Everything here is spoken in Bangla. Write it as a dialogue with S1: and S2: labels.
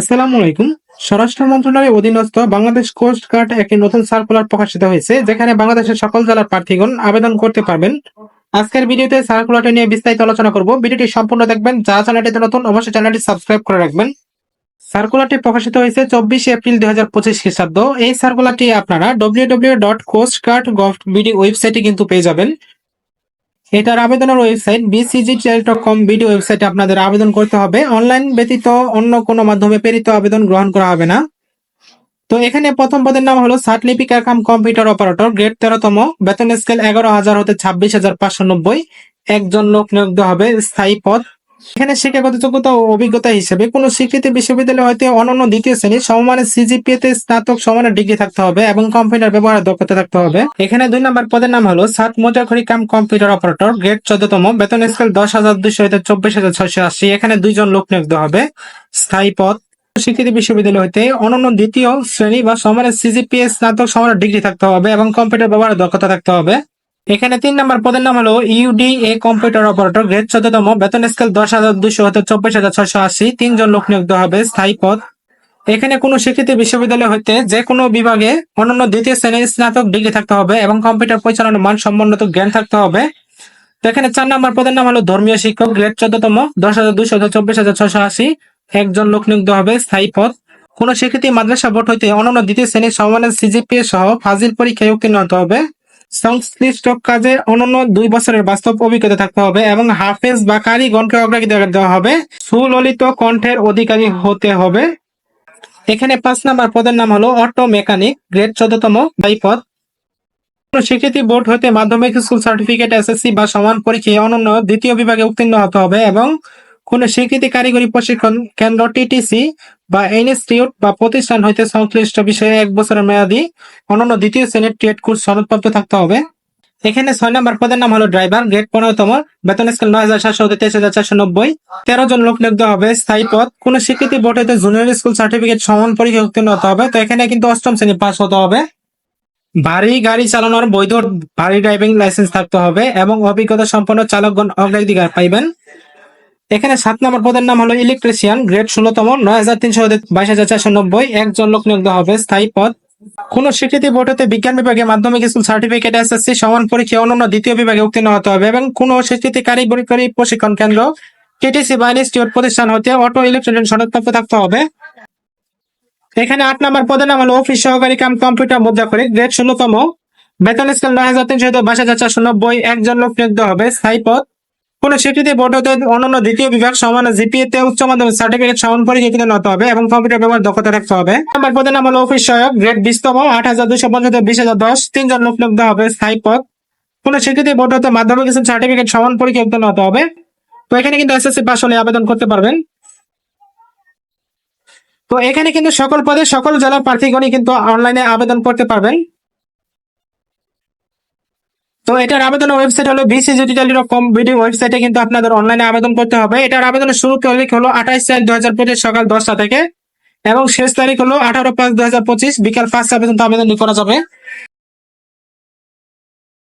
S1: আসসালামু আলাইকুম। স্বরাষ্ট্র মন্ত্রণালয়ের অধীনস্থ বাংলাদেশ কোস্ট গার্ড একটি নতুন সার্কুলার প্রকাশিত হয়েছে, যেখানে বাংলাদেশের সকল জেলার প্রার্থীগণ আবেদন করতে পারবেন। আজকের ভিডিওতে সার্কুলারটি নিয়ে বিস্তারিত আলোচনা করব। ভিডিওটি সম্পূর্ণ দেখবেন, যা চ্যানেলটিতে নতুন অবশ্যই চ্যানেলটি সাবস্ক্রাইব করে রাখবেন। সার্কুলারটি প্রকাশিত হয়েছে চব্বিশে এপ্রিল দুই হাজার পঁচিশ খ্রিস্টাব্দ। এই সার্কুলারটি আপনারা W W dot coast guard gov BD ওয়েবসাইটে কিন্তু পেয়ে যাবেন। এটার আবেদনের ওয়েবসাইট বিসিজি কম বিডি ওয়েবসাইটে আপনাদের আবেদন করতে হবে। অনলাইন ব্যতীত অন্য কোনো মাধ্যমে প্রেরিত আবেদন গ্রহণ করা হবে না। তো এখানে প্রথম পদের নাম হলো সার্টিফিকার কাম কম্পিউটার অপারেটর গ্রেড তেরোতম, বেতন স্কেল এগারো হাজার হতে ছাব্বিশ হাজার পাঁচশো নব্বই। একজন লোক নিয়োগ হবে, স্থায়ী পদ এখানে শিক্ষাগত যোগ্যতা ও অভিজ্ঞতা হিসেবে কোনো স্বীকৃতি বিশ্ববিদ্যালয় হতে অনন্য দ্বিতীয় শ্রেণি সমমানের সিজিপিএ তে স্নাতক সমানের ডিগ্রি থাকতে হবে এবং কম্পিউটার ব্যবহারের দক্ষতা থাকতে হবে। এখানে দুই নম্বর পদের নাম হলো সাত মোজাখরি কাম কম্পিউটার অপারেটর, গ্রেড চোদ্দতম, বেতন স্কেল দশ হাজার দুইশো হতে চব্বিশ হাজার ছয়শো আশি। এখানে দুইজন লোক নিয়োগ হবে। স্থায়ী পদ। স্বীকৃতি বিশ্ববিদ্যালয় হতে অনন্য দ্বিতীয় শ্রেণি বা সমানের সিজিপিএ স্নাতক সমানের ডিগ্রি থাকতে হবে এবং কম্পিউটার ব্যবহারের দক্ষতা থাকতে হবে। এখানে তিন নম্বর পদের নাম হলো UD A computer operator grade চোদ্দতম, বেতন স্কেল দশ হাজার দুশো হতে চব্বিশ হাজার ছয়শো আশি, তিনজন লোক নিয়োগ হবে, স্থায়ী পদ। এখানে কোনো স্বীকৃতি বিশ্ববিদ্যালয় হতে যে কোনো বিভাগে অনন্য দ্বিতীয় শ্রেণির স্নাতক ডিগ্রি থাকতে হবে এবং কম্পিউটার পরিচালনার মান সম্বন্ধিত জ্ঞান থাকতে হবে। তো এখানে চার নম্বর পদের নাম হলো ধর্মীয় শিক্ষক গ্রেড চোদ্দতম, দশ হাজার দুশো হতে চব্বিশ হাজার ছয়শো আশি, একজন লোক নিয়োগ হবে, স্থায়ী পদ। কোন স্বীকৃতি মাদ্রাসা বোর্ড হইতে অন্যান্য দ্বিতীয় শ্রেণির সমানের সিজিপিএ সহ ফাজিল পরীক্ষায় উত্তীর্ণ হতে হবে। সংশ্লিষ্ট কাজে অনন্য দুই বছরের বাস্তব অভিজ্ঞতা থাকতে হবে এবং হাফেজ বা কারিগণকে অগ্রাধিকার দেওয়া হবে। সুললিত কণ্ঠের অধিকারী হতে হবে। এখানে পাঁচ নাম্বার পদের নাম হলো অটো মেকানিক, গ্রেড চোদ্দতম পদ স্বীকৃতি বোর্ড হতে মাধ্যমিক স্কুল সার্টিফিকেট, এসএসসি বা সমান পরীক্ষায় অনন্য দ্বিতীয় বিভাগে উত্তীর্ণ হতে হবে এবং কোন স্বীকৃতি কারিগরি প্রশিক্ষণ কেন্দ্র টিটিসি বা ইনস্টিটিউট বা প্রতিষ্ঠান হইতে সংশ্লিষ্ট বিষয়ে এক বছরের মেয়াদী অন্যান্য দ্বিতীয় শ্রেণির ট্রেড কোর্স সনদপ্রাপ্ত থাকতে হবে। এখানে ছয় নম্বর পদের নাম হলো ড্রাইভার গ্রেড পনেরোতম, বেতন স্কেল নয় হাজার সাতশো তেইশ হাজার চারশো নব্বই। তেরো জন লোক নিয়োগ হবে, স্থায়ী পদ। কোন স্বীকৃতি বোর্ড হইতে জুনিয়র স্কুল সার্টিফিকেট সমান পরীক্ষা উত্তীর্ণ হতে হবে, তো এখানে কিন্তু অষ্টম শ্রেণি পাস হতে হবে। ভারী গাড়ি চালানোর বৈধ ভারী ড্রাইভিং লাইসেন্স থাকতে হবে এবং অভিজ্ঞতা সম্পন্ন চালকগণ অগ্রাধিকার পাইবেন। এখানে সাত নম্বর পদের নাম হলো ইলেকট্রিশিয়ান, গ্রেড ষোলোতম, নয় হাজার তিনশো বাইশ হাজার চারশো নব্বই একজন লোক নিয়োগ হবে, স্থায়ী পদ। কোন স্বীকৃতি বোর্ড হতে বিজ্ঞান বিভাগে মাধ্যমিক স্কুল সার্টিফিকেট, এসএসসি, সমান পরীক্ষা, অন্যান্য দ্বিতীয় বিভাগে উত্তীর্ণ হতে হবে এবং কোন স্বীকৃতি কারিগরি প্রশিক্ষণ কেন্দ্র টিটিসি বা ইনস্টিটিউট প্রতিষ্ঠান হতে অটো ইলেকট্রনিক সনদপ্রাপ্ত থাকতে হবে। এখানে আট নম্বর পদের নাম হলো অফিস সহকারী কাম কম্পিউটার মুদ্রাকরি গ্রেড ষোলোতম, বেতন স্কেল নয় হাজার তিনশো বাইশ হাজার চারশো নব্বই একজন লোক নিয়োগ হবে, স্থায়ী পদ। কোন স্বীকৃতি বোর্ড হতে অনন্য দ্বিতীয় বিভাগ সমান জিপিএ তে উচ্চ মাধ্যমিক সার্টিফিকেট সমান উত্তীর্ণ হতে হবে এবং কম্পিউটার ব্যবহার দক্ষতা রাখতে হবে। নাম্বার পদের নাম হলো অফিস সহায়ক গ্রেড বিশতম আট হাজার দুশো পঞ্চাশ, বিশ হাজার দশ, তিনজন লোক নিয়োগ হবে, স্থায়ী পদ। কোন স্বীকৃতি বোর্ড হতে মাধ্যমিক সার্টিফিকেট সমান পরীক্ষা উত্তীর্ণ হতে হবে। তো এখানে কিন্তু এসএসসি পাস হলে আবেদন করতে পারবেন। তো এখানে কিন্তু সকল পদে সকল জেলার প্রার্থীগণই কিন্তু অনলাইনে আবেদন করতে পারবেন। তো এটার আবেদনের ওয়েবসাইট হলো বিসিজিটালি কম ভিডিও ওয়েবসাইটে কিন্তু আপনাদের অনলাইনে আবেদন করতে হবে। এটার আবেদনের শুরু তারিখ হলো আঠাইশ চার দু হাজার পঁচিশ, সকাল দশটা থেকে। এবং শেষ তারিখ হলো আঠারো পাঁচ দু হাজার পঁচিশ, বিকাল পাঁচটা পর্যন্ত আবেদন করা যাবে।